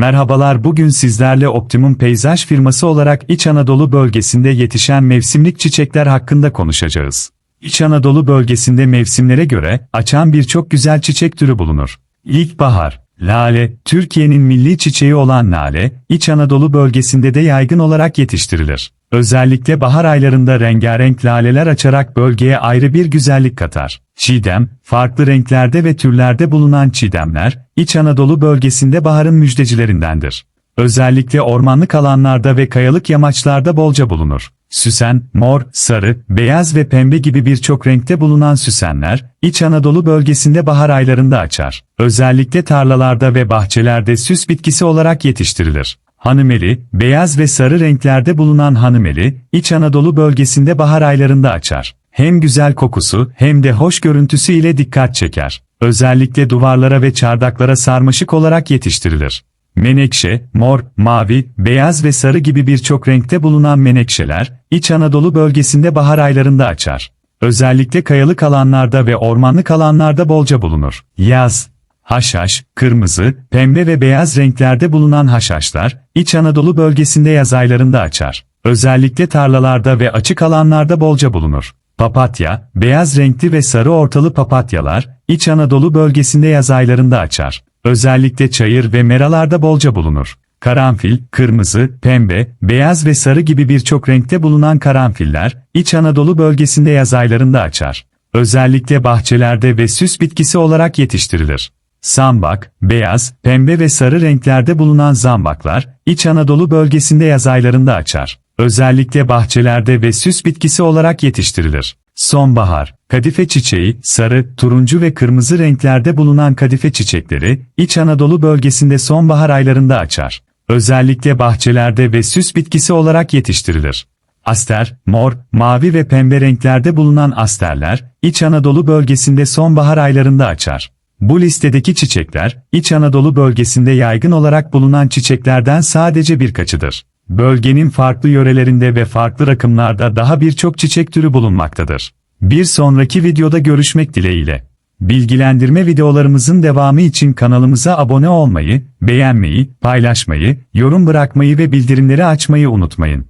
Merhabalar bugün sizlerle Optimum Peyzaj firması olarak İç Anadolu bölgesinde yetişen mevsimlik çiçekler hakkında konuşacağız. İç Anadolu bölgesinde mevsimlere göre açan birçok güzel çiçek türü bulunur. İlkbahar, lale, Türkiye'nin milli çiçeği olan lale, İç Anadolu bölgesinde de yaygın olarak yetiştirilir. Özellikle bahar aylarında rengarenk laleler açarak bölgeye ayrı bir güzellik katar. Çiğdem, farklı renklerde ve türlerde bulunan çiğdemler, İç Anadolu bölgesinde baharın müjdecilerindendir. Özellikle ormanlık alanlarda ve kayalık yamaçlarda bolca bulunur. Süsen, mor, sarı, beyaz ve pembe gibi birçok renkte bulunan süsenler, İç Anadolu bölgesinde bahar aylarında açar. Özellikle tarlalarda ve bahçelerde süs bitkisi olarak yetiştirilir. Hanımeli, beyaz ve sarı renklerde bulunan hanımeli, İç Anadolu bölgesinde bahar aylarında açar. Hem güzel kokusu hem de hoş görüntüsü ile dikkat çeker. Özellikle duvarlara ve çardaklara sarmaşık olarak yetiştirilir. Menekşe, mor, mavi, beyaz ve sarı gibi birçok renkte bulunan menekşeler, İç Anadolu bölgesinde bahar aylarında açar. Özellikle kayalık alanlarda ve ormanlık alanlarda bolca bulunur. Yaz, Haşhaş, kırmızı, pembe ve beyaz renklerde bulunan haşhaşlar, İç Anadolu bölgesinde yaz aylarında açar. Özellikle tarlalarda ve açık alanlarda bolca bulunur. Papatya, beyaz renkli ve sarı ortalı papatyalar, İç Anadolu bölgesinde yaz aylarında açar. Özellikle çayır ve meralarda bolca bulunur. Karanfil, kırmızı, pembe, beyaz ve sarı gibi birçok renkte bulunan karanfiller, İç Anadolu bölgesinde yaz aylarında açar. Özellikle bahçelerde ve süs bitkisi olarak yetiştirilir. Sambak, beyaz, pembe ve sarı renklerde bulunan zambaklar, İç Anadolu bölgesinde yaz aylarında açar. Özellikle bahçelerde ve süs bitkisi olarak yetiştirilir. Sonbahar, kadife çiçeği, sarı, turuncu ve kırmızı renklerde bulunan kadife çiçekleri, İç Anadolu bölgesinde sonbahar aylarında açar. Özellikle bahçelerde ve süs bitkisi olarak yetiştirilir. Aster, mor, mavi ve pembe renklerde bulunan asterler, İç Anadolu bölgesinde sonbahar aylarında açar. Bu listedeki çiçekler, İç Anadolu bölgesinde yaygın olarak bulunan çiçeklerden sadece birkaçıdır. Bölgenin farklı yörelerinde ve farklı rakımlarda daha birçok çiçek türü bulunmaktadır. Bir sonraki videoda görüşmek dileğiyle. Bilgilendirme videolarımızın devamı için kanalımıza abone olmayı, beğenmeyi, paylaşmayı, yorum bırakmayı ve bildirimleri açmayı unutmayın.